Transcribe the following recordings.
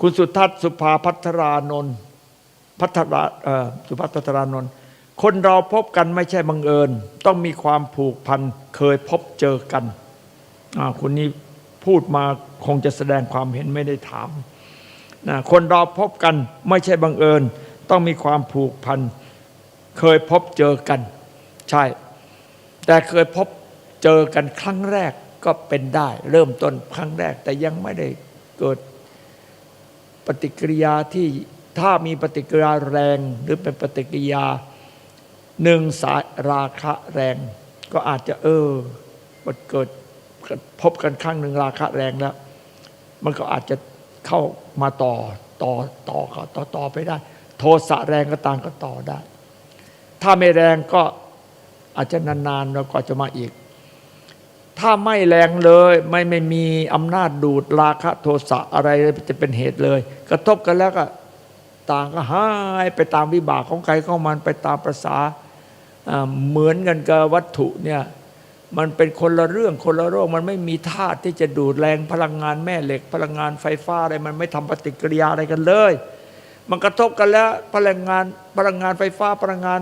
คุณสุทัศน์สุภาพัทรานนท์พัทราสุภัทรพัทรานนท์คนเราพบกันไม่ใช่บังเอิญ ต้องมีความผูกพันเคยพบเจอกันคุณนี้พูดมาคงจะแสดงความเห็นไม่ได้ถามนะคนเราพบกันไม่ใช่บังเอิญ ต้องมีความผูกพันเคยพบเจอกัน ใช่ แต่เคยพบเจอกันครั้งแรกก็เป็นได้ เริ่มต้นครั้งแรกแต่ยังไม่ได้เกิด ปฏิกิริยาที่ถ้ามีปฏิกิริยาแรง หรือเป็นปฏิกิริยาหนึ่งสาราคะแรง ก็อาจจะเออมันเกิดพบกันครั้งหนึ่งราคะแรงแล้ว มันก็อาจจะเข้ามาต่อต่อต่อต่อต่อไปได้ โทสะแรงก็ต่างก็ต่อได้ ถ้าไม่แรงก็อาจจะนานๆแล้วก็จะมาอีก ถ้าไม่แรงเลยไม่ไม่มีอำนาจดูดราคะโทสะอะไรจะเป็นเหตุเลย กระทบกันแล้วก็ต่างก็หายไปตามวิบากของใครของมันไปตามประษาอ่าเหมือนกันกับวัตถุเนี่ยมันเป็นคนละเรื่องคนละโรคมันไม่มีธาตุที่จะดูดแรงพลังงานแม่เหล็ก พลังงานไฟฟ้าอะไรมันไม่ทำปฏิกิริยาอะไรกันเลย มันกระทบกันแล้วพลังงานพลังงานไฟฟ้าพลังงาน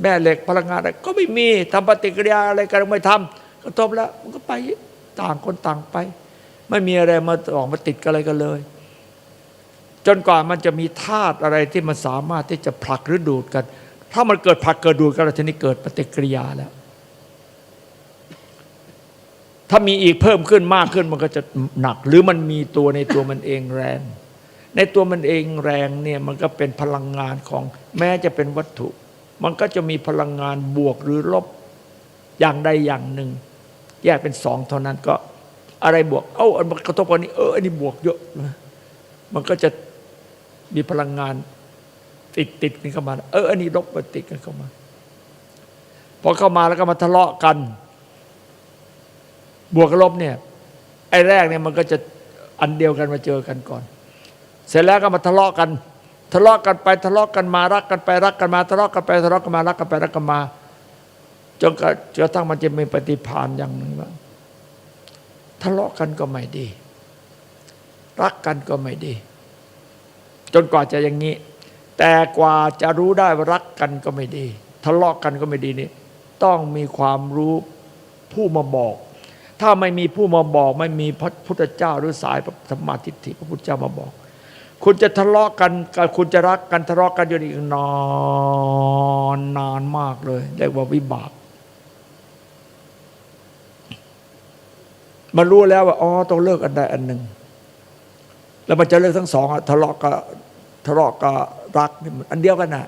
แม่เหล็กพลังงานอะไรก็ไม่มีทำปฏิกิริยาอะไรกันไม่ทำกระทบแล้ว มันก็ไปต่างคนต่างไป ไม่มีอะไรมาออกมาติดกันอะไรกันเลย จนกว่ามันจะมีธาตุอะไรที่มันสามารถที่จะผลักหรือดูดกัน ถ้ามันเกิดผลักเกิดดูดกันแล้วทีนี้เกิดปฏิกิริยาแล้ว ถ้ามีอีกเพิ่มขึ้นมากขึ้นมันก็จะหนัก หรือมันมีตัวในตัวมันเองแรง ในตัวมันเองแรงเนี่ยมันก็เป็นพลังงานของแม้จะเป็นวัตถุ มันก็จะมีพลังงานบวกหรือลบอย่างใดอย่างหนึ่ง แยกเป็นสองเท่านั้นก็อะไรบวก เอ้าอันมันกระทบกันนี้เอออันนี้บวกเยอะมันก็จะมีพลังงานติดติดกันเข้ามา เอออันนี้ลบมาติดกันเข้ามาพอเข้ามาแล้วก็มาทะเลาะกัน บวกกับลบเนี่ยไอ้แรกเนี่ยมันก็จะอันเดียวกันมาเจอกันก่อน เสร็จแล้วก็มาทะเลาะกัน ทะเลาะกันไปทะเลาะกันมารักกันไปรักกันมา ทะเลาะกันไปทะเลาะกันมารักกันไปรักกันมาจนกระจนกระทั่งมันจะมีปฏิภาณอย่างหนึ่งว่าทะเลาะกันก็ไม่ดี รักกันก็ไม่ดี จนกว่าจะอย่างนี้ แต่กว่าจะรู้ได้ว่ารักกันก็ไม่ดี ทะเลาะกันก็ไม่ดีนี่ต้องมีความรู้ผู้มาบอก ถ้าไม่มีผู้มาบอก ไม่มีพระพุทธเจ้าหรือสายธรรมาทิฏฐิพระพุทธเจ้ามาบอก คุณจะทะเลาะกันคุณจะรักกันทะเลาะกันอยู่อีกนานนานมากเลยเรียกว่าวิบากมารู้แล้วว่าอ๋อต้องเลิกอันใดอันหนึ่ง แล้วมันจะเลิกทั้งสองทะเลาะกับทะเลาะกับรักนี่อันเดียวกันนะ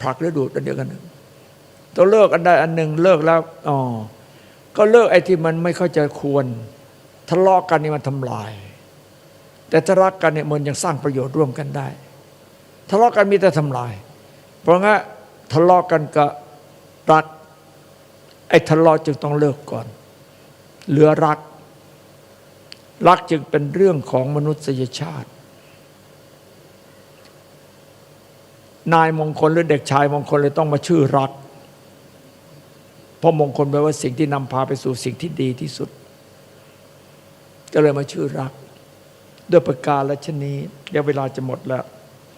ผลักหรือดูดอันเดียวกันนะต้องเลิกอันใดอันหนึ่ง เลิกแล้วอ๋อ ก็เลิกไอ้ที่มันไม่เข้าใจควร ทะเลาะกันนี่มันทำลาย แต่ถ้ารักกันเนี่ยมันยังสร้างประโยชน์ร่วมกันได้ ทะเลาะกันมีแต่ทำลาย เพราะงั้นทะเลาะกันกับรัก ไอ้ทะเลาะจึงต้องเลิกก่อน เหลือรัก รักจึงเป็นเรื่องของมนุษยชาติ นายมงคลหรือเด็กชายมงคลเลยต้องมาชื่อรัก ราะมงคลแปลว่าสิ่งที่นำพาไปสู่สิ่งที่ดีที่สุด ก็เลยมาชื่อรัก ด้วยประการและชนีเดี๋ยวเวลาจะหมดแล้ว